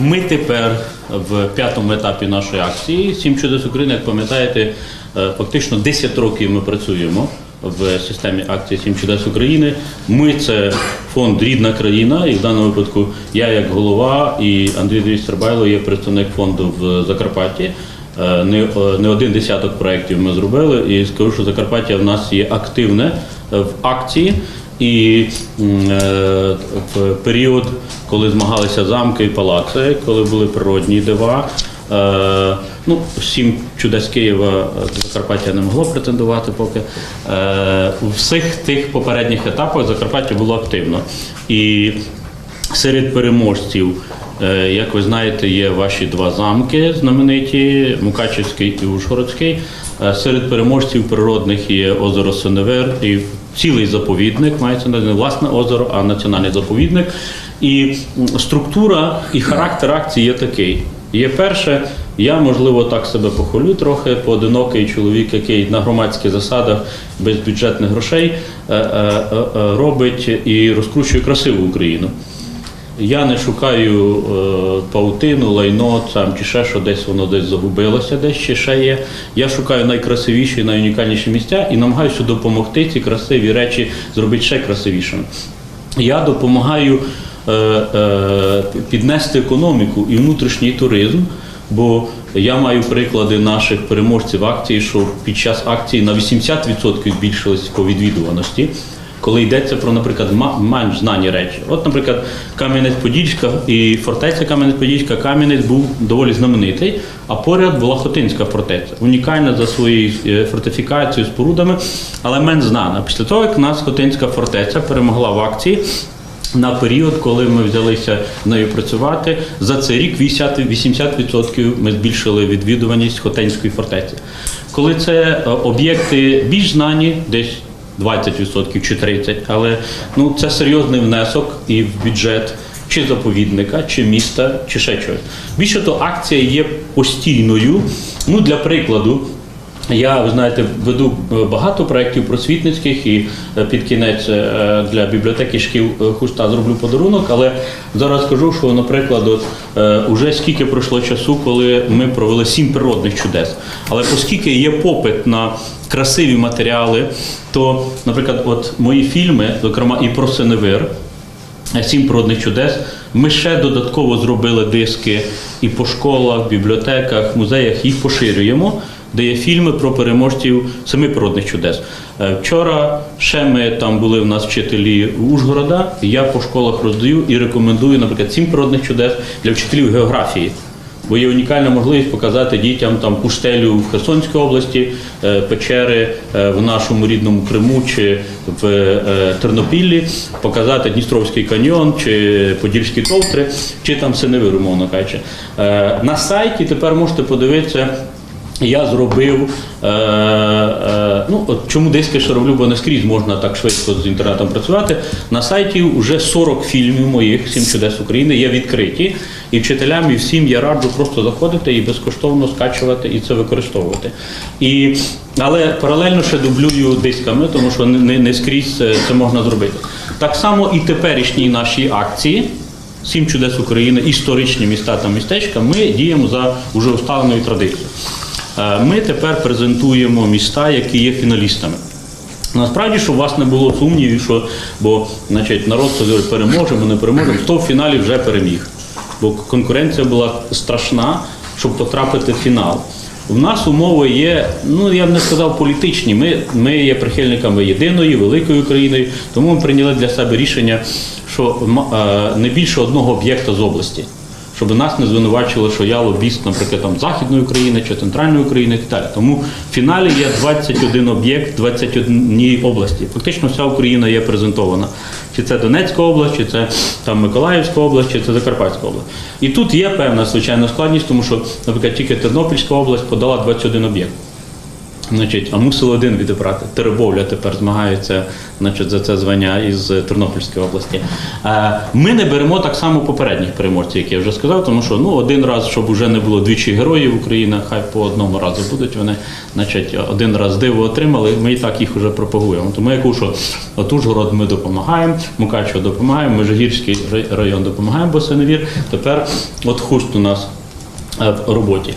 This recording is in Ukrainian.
Ми тепер в п'ятому етапі нашої акції Сім чудес України, як пам'ятаєте, е, фактично 10 років ми працюємо в системі акції Сім чудес України. Ми це фонд Рідна країна, і в даному випадку я як голова і Андрій Андрій Стербайло є представник фонду в Закарпатті. Е, Не, е, не один десяток проєктів ми зробили, і скажу, що Закарпаття в нас є активне в акції. І е, в період, коли змагалися замки і палаци, коли були природні дива. Е, ну, сім чудес Києва е, Закарпаття не могло претендувати поки. У всіх тих попередніх етапах Закарпаття було активно. І серед переможців, як ви знаєте, є ваші два замки знамениті Мукачівський і Ужгородський. Е, Серед переможців природних є озеро Сеневер і цілий заповідник, мається не власне озеро, а національний заповідник. І структура і характер акції є такий. Є перше, я можливо так себе похвалю трохи, поодинокий чоловік, який на громадських засадах без бюджетних грошей е, е, робить і розкручує красиву Україну. Я не шукаю е, паутину, лайно там чи ще що десь воно десь загубилося, десь чи ще є. Я шукаю найкрасивіші, найунікальніші місця і намагаюся допомогти ці красиві речі зробити ще красивішими. Я допомагаю е, е, піднести економіку і внутрішній туризм, бо я маю приклади наших переможців акції, що під час акції на 80% збільшились по відвідуваності. Коли йдеться про, наприклад, менш знані речі. От, наприклад, Кам'янець-Подільська і фортеця Кам'янець-Подільська, Кам'янець був доволі знаменитий, а поряд була Хотинська фортеця, унікальна за своєю е, фортифікацією, спорудами, але менш знана. Після того, як нас Хотинська фортеця перемогла в акції, на період, коли ми взялися нею працювати, за цей рік 80%, 80% ми збільшили відвідуваність Хотинської фортеці. Коли це е, об'єкти більш знані, десь 20% чи 30%, але ну, це серйозний внесок і в бюджет чи заповідника, чи міста, чи ще чогось. Більше то акція є постійною. Ну, для прикладу, я, ви знаєте, веду е, багато проєктів просвітницьких і е, під кінець е, для бібліотеки шкіл Хуста зроблю подарунок, але зараз скажу, що, наприклад, от, уже скільки пройшло часу, коли ми провели сім природних чудес. Але оскільки є попит на красиві матеріали, то, наприклад, от мої фільми, зокрема і про Синевир, Сім природних чудес. Ми ще додатково зробили диски і по школах, бібліотеках, музеях їх поширюємо, де є фільми про переможців семи природних чудес. Е, Вчора ще ми там були в нас вчителі Ужгорода. Я по школах роздаю і рекомендую, наприклад, сім природних чудес для вчителів географії. Бо є унікальна можливість показати дітям там пустелю в Херсонській області, е, печери е, в нашому рідному Криму чи в Тернопіллі, показати Дністровський каньйон чи Подільські товтри, чи там Синевир, умовно кажучи. На сайті тепер можете подивитися. Я зробив, е, е, ну от чому диски ще роблю, бо не скрізь можна так швидко з інтернетом працювати. На сайті вже 40 фільмів моїх «Сім чудес України є відкриті. І вчителям, і всім я раджу просто заходити і безкоштовно скачувати і це використовувати. І, але паралельно ще дублюю дисками, тому що не, не, не скрізь це, можна зробити. Так само і теперішні наші акції. Сім чудес України, історичні міста та містечка. Ми діємо за уже усталеною традицією. Е, Ми тепер презентуємо міста, які є фіналістами. Насправді, щоб у вас не було сумнівів, що бо значить, народ говорить, переможемо, не переможемо, хто в фіналі вже переміг. Бо конкуренція була страшна, щоб потрапити в фінал. У нас умови є, ну я б не сказав політичні. Ми, ми є прихильниками єдиної, великої України, тому ми прийняли для себе рішення, що е, не більше одного об'єкта з області щоб нас не звинувачували, що я лобіст, наприклад, там Західної України чи Центральної України і так далі. Тому в фіналі є 21 об'єкт, 21 області. Фактично вся Україна є презентована. Чи це Донецька область, чи це там Миколаївська область, чи це Закарпатська область. І тут є певна звичайна складність, тому що, наприклад, тільки Тернопільська область подала 21 об'єкт. Значить, а мусили один відібрати. Теребовля тепер змагається значить, за це звання із Тернопільської області. Е, Ми не беремо так само попередніх переможців, як я вже сказав, тому що ну, один раз, щоб вже не було двічі героїв України, хай по одному разу будуть вони, значить, один раз диво отримали, ми і так їх вже пропагуємо. Тому я кажу, що от Ужгород ми допомагаємо, Мукачево допомагаємо, Межигірський район допомагаємо, бо це невір. Тепер от хуст у нас е, в роботі.